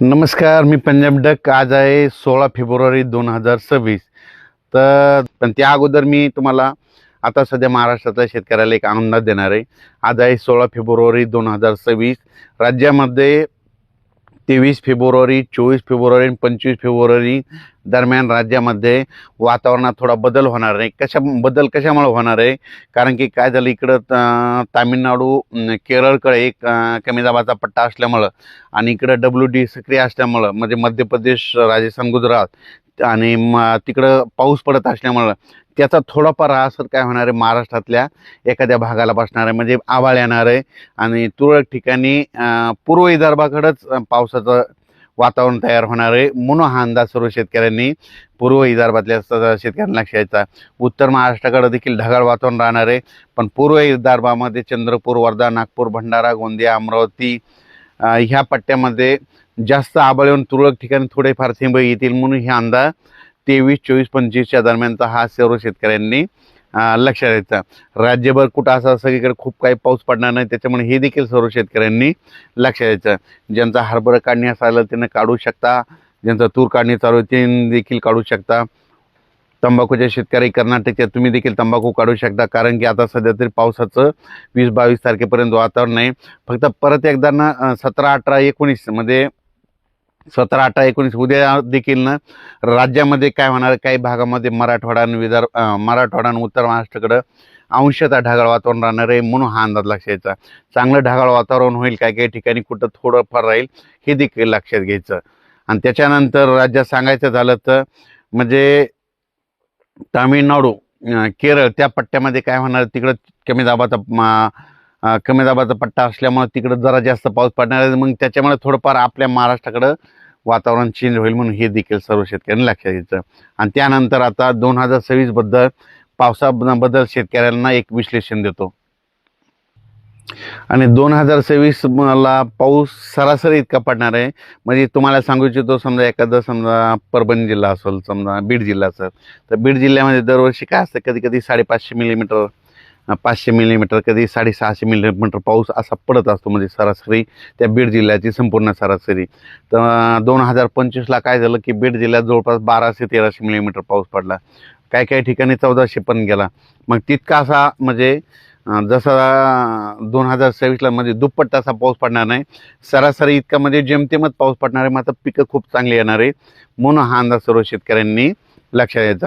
नमस्कार मी पंजाब डक. आज आहे सोळा फेब्रुवारी दोन हजार सव्वीस. तर पण त्या अगोदर मी तुम्हाला आता सध्या महाराष्ट्रातल्या शेतकऱ्याला एक अंदाज देणार आहे. आज आहे सोळा फेब्रुवारी दोन हजार सव्वीस. राज्यामध्ये तेवीस फेब्रुवारी चोवीस फेब्रुवारी आणि पंचवीस फेब्रुवारी दरम्यान राज्यामध्ये वातावरणात थोडा बदल होणार आहे. कशा बदल कशामुळे होणार आहे? कारण की काय झालं इकडं तामिळनाडू केरळकडे एक कमी दाबाचा पट्टा असल्यामुळं आणि इकडं डब्ल्यू डी सक्रिय असल्यामुळं म्हणजे मध्य प्रदेश राजस्थान गुजरात आणि म तिकडं पाऊस पडत असल्यामुळं त्याचा थोडाफार असर काय होणार आहे महाराष्ट्रातल्या एखाद्या भागाला बसणार आहे म्हणजे आभाळ येणार आहे. आणि तुरळक ठिकाणी पूर्व विदर्भाकडंच पावसाचं वातावरण तयार होणार आहे. म्हणून हा अंदाज सर्व शेतकऱ्यांनी पूर्व विदर्भातल्या शेतकऱ्यांना लक्ष द्यायचा उत्तर महाराष्ट्राकडे देखील ढगाळ वातावरण राहणार आहे. पण पूर्व विदर्भामध्ये चंद्रपूर वर्धा नागपूर भंडारा गोंदिया अमरावती ह्या पट्ट्यामध्ये जास्त आबळ येऊन तुरळक ठिकाणी थोडेफार थेंब येतील म्हणून हे अंदाज तेवीस चोवीस पंचवीसच्या दरम्यानचा हा सर्व शेतकऱ्यांनी लक्षात द्यायचा. राज्यभर कुठं असं सगळीकडे खूप काही पाऊस पडणार नाही त्याच्यामुळे हे देखील सर्व शेतकऱ्यांनी लक्ष द्यायचं. ज्यांचा हरभरा काढणी असायला त्यांना काढू शकता ज्यांचा तूर काढणी चालू आहे ते देखील काढू शकता. तंबाखूचे शेतकरी कर्नाटकचे तुम्ही देखील तंबाखू काढू शकता. कारण की आता सध्या तरी पावसाचं वीस बावीस तारखेपर्यंत वातावरण आहे. फक्त परत एकदा ना सतरा अठरा एकोणीसमध्ये सतरा अठरा एकोणीस उद्या देखील ना राज्यामध्ये काय होणार आहे, काही भागामध्ये मराठवाडा आणि विदर्भ मराठवाडा आणि उत्तर महाराष्ट्राकडं अंशतः ढगाळ वातावरण राहणार आहे म्हणून हा अंदाज लक्षात घ्यायचा चांगलं ढगाळ वातावरण होईल काही काही ठिकाणी कुठं थोडंफार राहील हे देखील लक्षात घ्यायचं. आणि त्याच्यानंतर राज्यात सांगायचं झालं तर म्हणजे तामिळनाडू केरळ त्या पट्ट्यामध्ये काय होणार? तिकडं कमी दाबाचा कमी दाबाचा पट्टा असल्यामुळे तिकडं जरा जास्त पाऊस पडणार आहे. मग त्याच्यामुळे थोडंफार आपल्या महाराष्ट्राकडं वातावरण चेंज होईल म्हणून हे देखील सर्व शेतकऱ्यांनी लक्षात घ्यायचं. आणि त्यानंतर आता दोन हजार सव्वीसबद्दल पावसाबद्दल शेतकऱ्यांना एक विश्लेषण देतो. आणि दोन हजार सव्वीस मला पाऊस सरासरी इतका पडणार आहे. म्हणजे तुम्हाला सांगू इच्छितो समजा एखादा समजा परभणी जिल्हा असेल समजा बीड जिल्हा असेल तर बीड जिल्ह्यामध्ये दरवर्षी काय असतं? कधी कधी साडेपाचशे मिलीमीटर पाचशे मिलीमीटर कधी साडेसहाशे मिलीमीटर पाऊस असा पडत असतो म्हणजे सरासरी त्या बीड जिल्ह्याची संपूर्ण सरासरी. तर दोन हजार पंचवीसला काय झालं की बीड जिल्ह्यात जवळपास बाराशे तेराशे मिलीमीटर पाऊस पडला. काही काही ठिकाणी चौदाशे पण गेला. मग तितका असा म्हणजे जसा दोन हजार सव्वीसला म्हणजे दुप्पट असा पाऊस पडणार नाही. सरासरी इतका म्हणजे जेमतेमच पाऊस पडणार आहे मात्र पिकं खूप चांगली येणार आहे. म्हणून हा अंदाज सर्व शेतकऱ्यांनी लक्षात यायचा